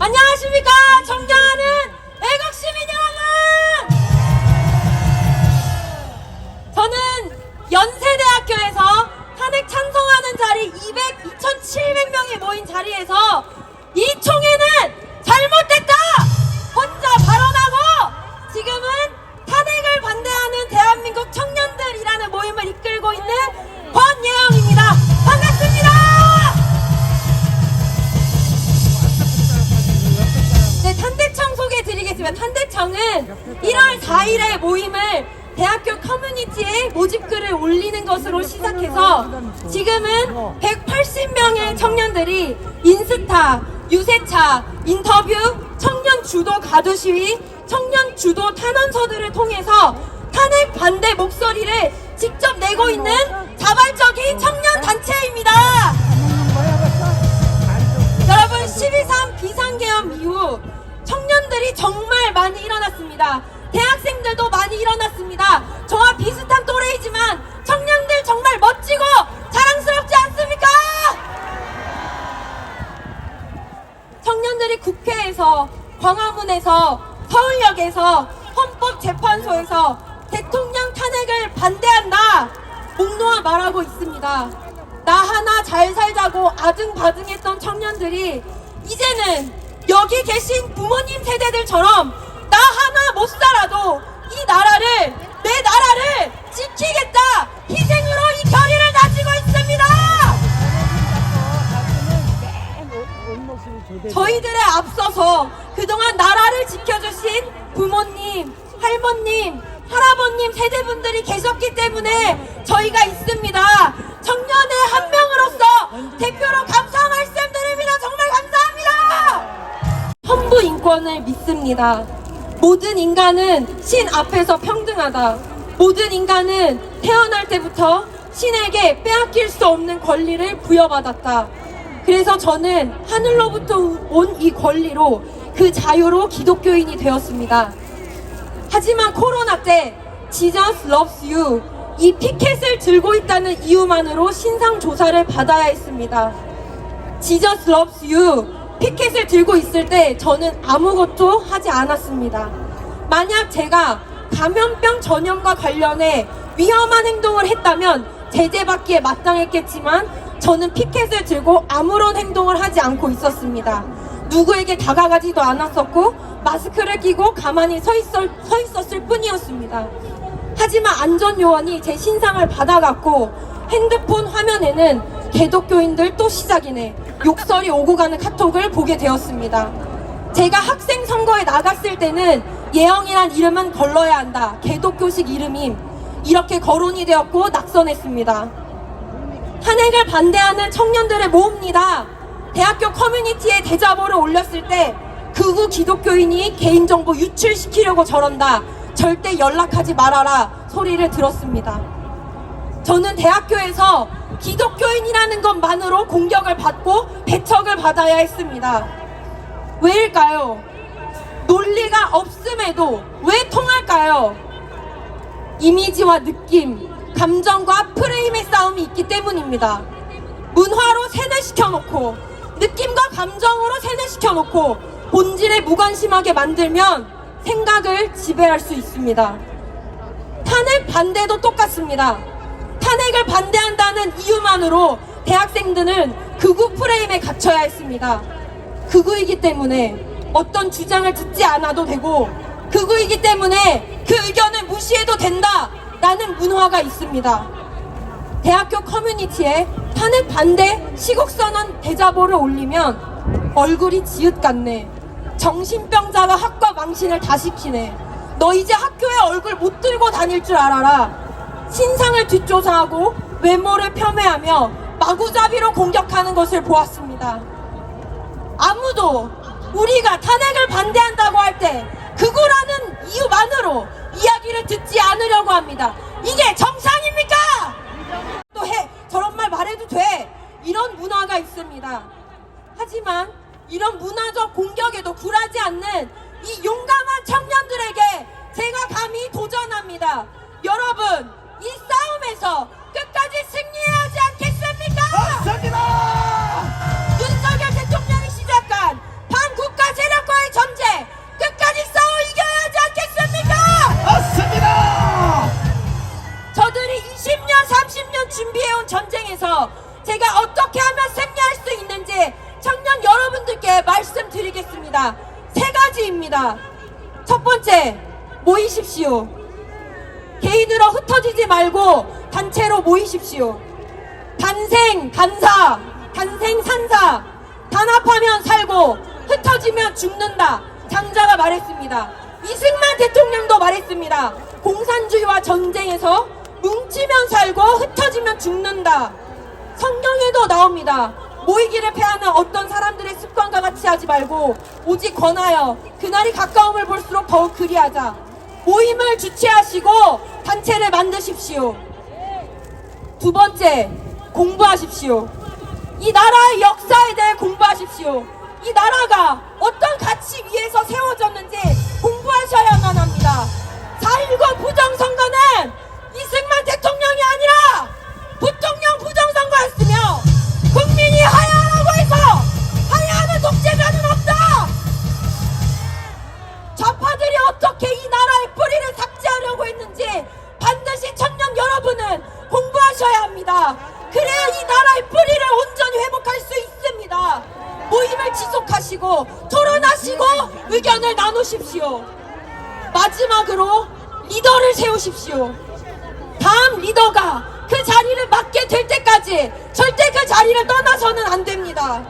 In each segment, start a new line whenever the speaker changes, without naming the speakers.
안녕하십니까? 존경하는 애국 시민 여러분! 저는 연세대학교에서 탄핵 찬성하는 자리 200, 2,700명이 모인 자리에서 탄대청은 1월 4일에 모임을 대학교 커뮤니티에 모집글을 올리는 것으로 시작해서 지금은 180명의 청년들이 인스타, 유세차, 인터뷰, 청년 주도 가두 시위, 청년 주도 탄원서들을 통해서 탄핵 반대 목소리를 직접 내고 있는 자발적인 청년 단체입니다. 여러분 12.3 비상계엄 이후 청년들이 정말 많이 일어났습니다. 대학생들도 많이 일어났습니다. 저와 비슷한 또래이지만 청년들 정말 멋지고 자랑스럽지 않습니까? 청년들이 국회에서 광화문에서 서울역에서 헌법재판소에서 대통령 탄핵을 반대한다 목놓아 말하고 있습니다. 나 하나 잘 살자고 아등바등했던 청년들이 이제는 여기 계신 부모님 세대들처럼 나 하나 못 살아도 이 나라를 내 나라를 지키겠다 희생으로 이 결의를 다지고 있습니다. 저희들에 앞서서 그동안 나라를 지켜주신 부모님, 할머님, 할아버님 세대분들이 계셨기 때문에 저희가 있습니다. 청년의 한 명으로서 대표로 인권을 믿습니다. 모든 인간은 신 앞에서 평등하다. 모든 인간은 태어날 때부터 신에게 빼앗길 수 없는 권리를 부여받았다. 그래서 저는 하늘로부터 온 이 권리로 그 자유로 기독교인이 되었습니다. 하지만 코로나 때 Jesus loves you 이 피켓을 들고 있다는 이유만으로 신상 조사를 받아야 했습니다. Jesus loves you 피켓을 들고 있을 때 저는 아무것도 하지 않았습니다. 만약 제가 감염병 전염과 관련해 위험한 행동을 했다면 제재받기에 마땅했겠지만 저는 피켓을 들고 아무런 행동을 하지 않고 있었습니다. 누구에게 다가가지도 않았었고 마스크를 끼고 가만히 서, 있었, 서 있었을 뿐이었습니다. 하지만 안전요원이 제 신상을 받아갔고 핸드폰 화면에는 개독교인들 또 시작이네 욕설이 오고 가는 카톡을 보게 되었습니다. 제가 학생 선거에 나갔을 때는 예영이란 이름은 걸러야 한다. 개독교식 이름임. 이렇게 거론이 되었고 낙선했습니다. 탄핵을 반대하는 청년들의 모읍니다. 대학교 커뮤니티에 대자보를 올렸을 때 극우 기독교인이 개인정보 유출시키려고 저런다. 절대 연락하지 말아라. 소리를 들었습니다. 저는 대학교에서 기독교인이라는 것만으로 공격을 받고 배척을 받아야 했습니다. 왜일까요? 논리가 없음에도 왜 통할까요? 이미지와 느낌, 감정과 프레임의 싸움이 있기 때문입니다. 문화로 세뇌시켜 놓고 느낌과 감정으로 세뇌시켜 놓고 본질에 무관심하게 만들면 생각을 지배할 수 있습니다. 탄핵 반대도 똑같습니다. 탄핵을 반대한다는 이유만으로 대학생들은 극우 프레임에 갇혀야 했습니다. 극우이기 때문에 어떤 주장을 듣지 않아도 되고 극우이기 때문에 그 의견을 무시해도 된다 라는 문화가 있습니다. 대학교 커뮤니티에 탄핵 반대 시국선언 대자보를 올리면 얼굴이 지읒 같네. 정신병자가 학과 망신을 다 시키네. 너 이제 학교에 얼굴 못 들고 다닐 줄 알아라. 신상을 뒷조사하고 외모를 폄훼하며 마구잡이로 공격하는 것을 보았습니다. 아무도 우리가 탄핵을 반대한다고 할때 극우라는 이유만으로 이야기를 듣지 않으려고 합니다. 이게 정상입니까? 또 해. 저런 말 말해도 돼. 이런 문화가 있습니다. 하지만 이런 문화적 공격에도 굴하지 않는 이 용감한 청년들에게 제가 감히 도전합니다. 여러분, 이 싸움에서 말씀드리겠습니다. 세 가지입니다. 첫 번째, 모이십시오. 개인으로 흩어지지 말고 단체로 모이십시오. 단생, 단사, 단생, 산사. 단합하면 살고 흩어지면 죽는다. 장자가 말했습니다. 이승만 대통령도 말했습니다. 공산주의와 전쟁에서 뭉치면 살고 흩어지면 죽는다. 성경에도 나옵니다. 모이기를 패하는 어떤 사람들의 습관과 같이 하지 말고 오직 권하여 그날이 가까움을 볼수록 더욱 그리하자. 모임을 주최하시고 단체를 만드십시오. 두 번째, 공부하십시오. 이 나라의 역사에 대해 공부하십시오. 이 나라가 어떤 가치 위에서 세워졌는지 공부하셔야만 합니다. 4.19 부정선거는 모임을 지속하시고 토론하시고 의견을 나누십시오. 마지막으로 리더를 세우십시오. 다음 리더가 그 자리를 맡게 될 때까지 절대 그 자리를 떠나서는 안 됩니다.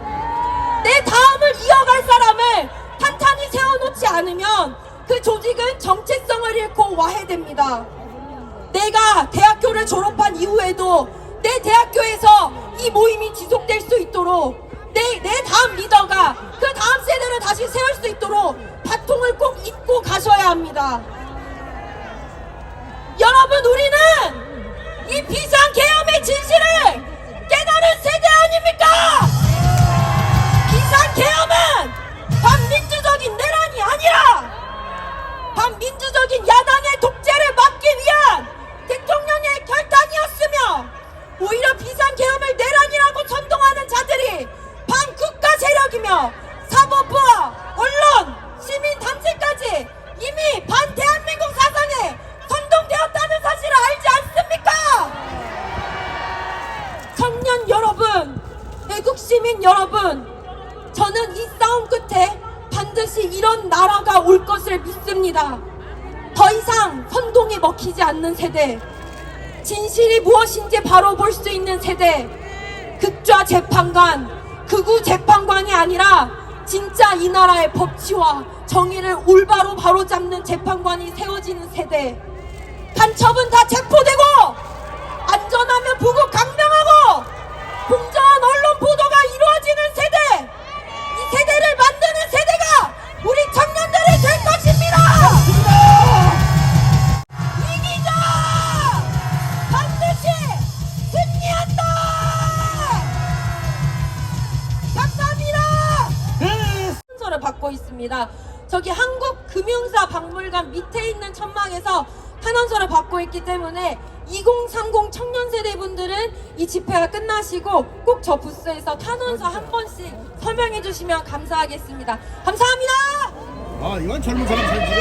내 다음을 이어갈 사람을 탄탄히 세워놓지 않으면 그 조직은 정체성을 잃고 와해됩니다. 내가 대학교를 졸업한 이후에도 내 대학교에서 이 모임이 지속될 수 있도록 내, 내 다음 리더가 그 다음 세대를 다시 세울 수 있도록 바통을 꼭 잇고 가셔야 합니다. 여러분, 우리는 이 비상계엄의 진실을 깨달은 세대 아닙니까? 여러분, 저는 이 싸움 끝에 반드시 이런 나라가 올 것을 믿습니다. 더 이상 선동이 먹히지 않는 세대, 진실이 무엇인지 바로 볼 수 있는 세대, 극좌 재판관, 극우 재판관이 아니라 진짜 이 나라의 법치와 정의를 올바로 바로잡는 재판관이 세워지는 세대, 간첩은 다 체포되고 안전하면 부국 강명하고 받고 있습니다. 저기 한국금융사 박물관 밑에 있는 천막에서 탄원서를 받고 있기 때문에 2030 청년 세대 분들은 이 집회가 끝나시고 꼭 저 부스에서 탄원서 한 번씩 서명해 주시면 감사하겠습니다. 감사합니다.
아 이건 젊은 사람 사진 찍어